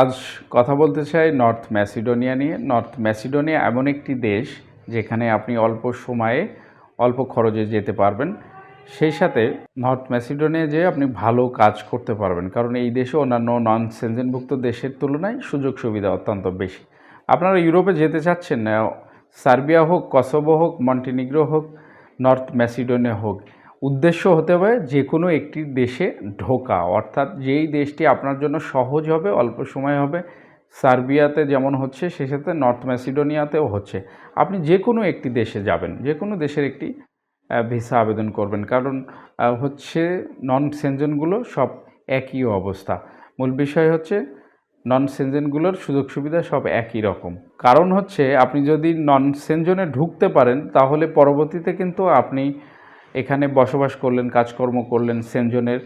আজ কথা বলতে চাই নর্থ ম্যাসিডোনিয়া নিয়ে। নর্থ ম্যাসিডোনিয়া এমন একটি দেশ যেখানে আপনি অল্প সময়ে অল্প খরচে যেতে পারবেন। সেই সাথে নর্থ ম্যাসিডোনিয়া যেয়ে আপনি ভালো কাজ করতে পারবেন। কারণ এই দেশে অন্যান্য নন সেনজেনভুক্ত দেশের তুলনায় সুযোগ সুবিধা অত্যন্ত বেশি। আপনারা ইউরোপে যেতে চাচ্ছেন সার্বিয়া হোক, কসোভো হোক, মন্টিনিগ্রো হোক, নর্থ ম্যাসিডোনিয়া হোক উদ্দেশ্য হতে হবে যে কোনো একটি দেশে ঢোকা। অর্থাৎ যেই দেশটি আপনার জন্য সহজ হবে, অল্প সময় হবে, সার্বিয়াতে যেমন হচ্ছে, সে সাথে নর্থ ম্যাসিডোনিয়াতেও হচ্ছে। আপনি যে কোনো একটি দেশে যাবেন, যে কোনো দেশের একটি ভিসা আবেদন করবেন। কারণ হচ্ছে নন সেনজনগুলো সব একই অবস্থা। মূল বিষয় হচ্ছে নন সেনজেনগুলোর সুযোগ সুবিধা সব একই রকম। কারণ হচ্ছে, আপনি যদি নন সেনজনে ঢুকতে পারেন, তাহলে পরবর্তীতে কিন্তু আপনি এখানে বসবাস করলেন, কাজকর্ম করলেন, সেনজনের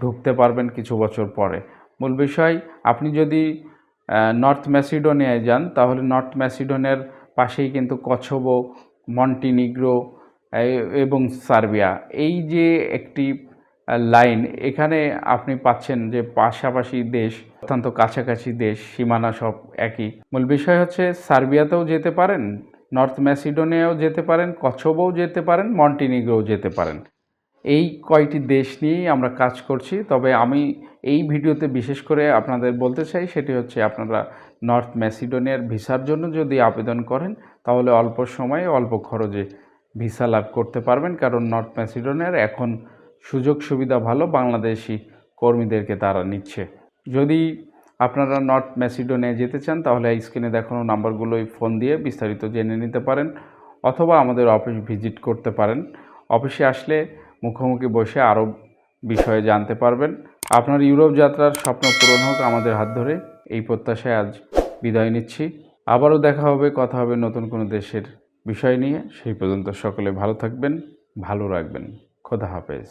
ঢুকতে পারবেন কিছু বছর পরে। মূল বিষয়, আপনি যদি নর্থ ম্যাসিডোনিয়ায় যান, তাহলে নর্থ ম্যাসিডোনের পাশেই কিন্তু কছবো, মন্টিনিগ্রো এবং সার্বিয়া। এই যে একটি লাইন, এখানে আপনি পাচ্ছেন যে পাশাপাশি দেশ, অত্যন্ত কাছাকাছি দেশ, সীমানা সব একই। মূল বিষয় হচ্ছে, সার্বিয়াতেও যেতে পারেন? নর্থ ম্যাসিডোনিয়াও যেতে পারেন কছবোও যেতে পারেন, মন্টিনিগ্রোও যেতে পারেন। এই কয়টি দেশ নিয়েই আমরা কাজ করছি, তবে আমি এই ভিডিওতে বিশেষ করে আপনাদের বলতে চাই, সেটি হচ্ছে আপনারা নর্থ ম্যাসিডোনিয়ার ভিসার জন্য যদি আবেদন করেন, তাহলে অল্প সময়ে অল্প খরচে ভিসা লাভ করতে পারবেন, কারণ নর্থ ম্যাসিডোনিয়ার এখন সুযোগ সুবিধা ভালো বাংলাদেশি কর্মীদেরকে তারা নিচ্ছে। যদি আপনারা নর্থ ম্যাসিডোনিয়া যেতে চান, তাহলে এই স্ক্রিনে দেখানো নাম্বারগুলোই ফোন দিয়ে বিস্তারিত জেনে নিতে পারেন অথবা আমাদের অফিস ভিজিট করতে পারেন। অফিসে আসলে মুখোমুখি বসে আরও বিষয়ে জানতে পারবেন। আপনার ইউরোপ যাত্রার স্বপ্ন পূরণ হোক আমাদের হাত ধরে, এই প্রত্যাশায় আজ বিদায় নিচ্ছি। আবারও দেখা হবে, কথা হবে নতুন কোনো দেশের বিষয় নিয়ে। সেই পর্যন্ত সকলে ভালো থাকবেন, ভালো রাখবেন। খোদা হাফেজ।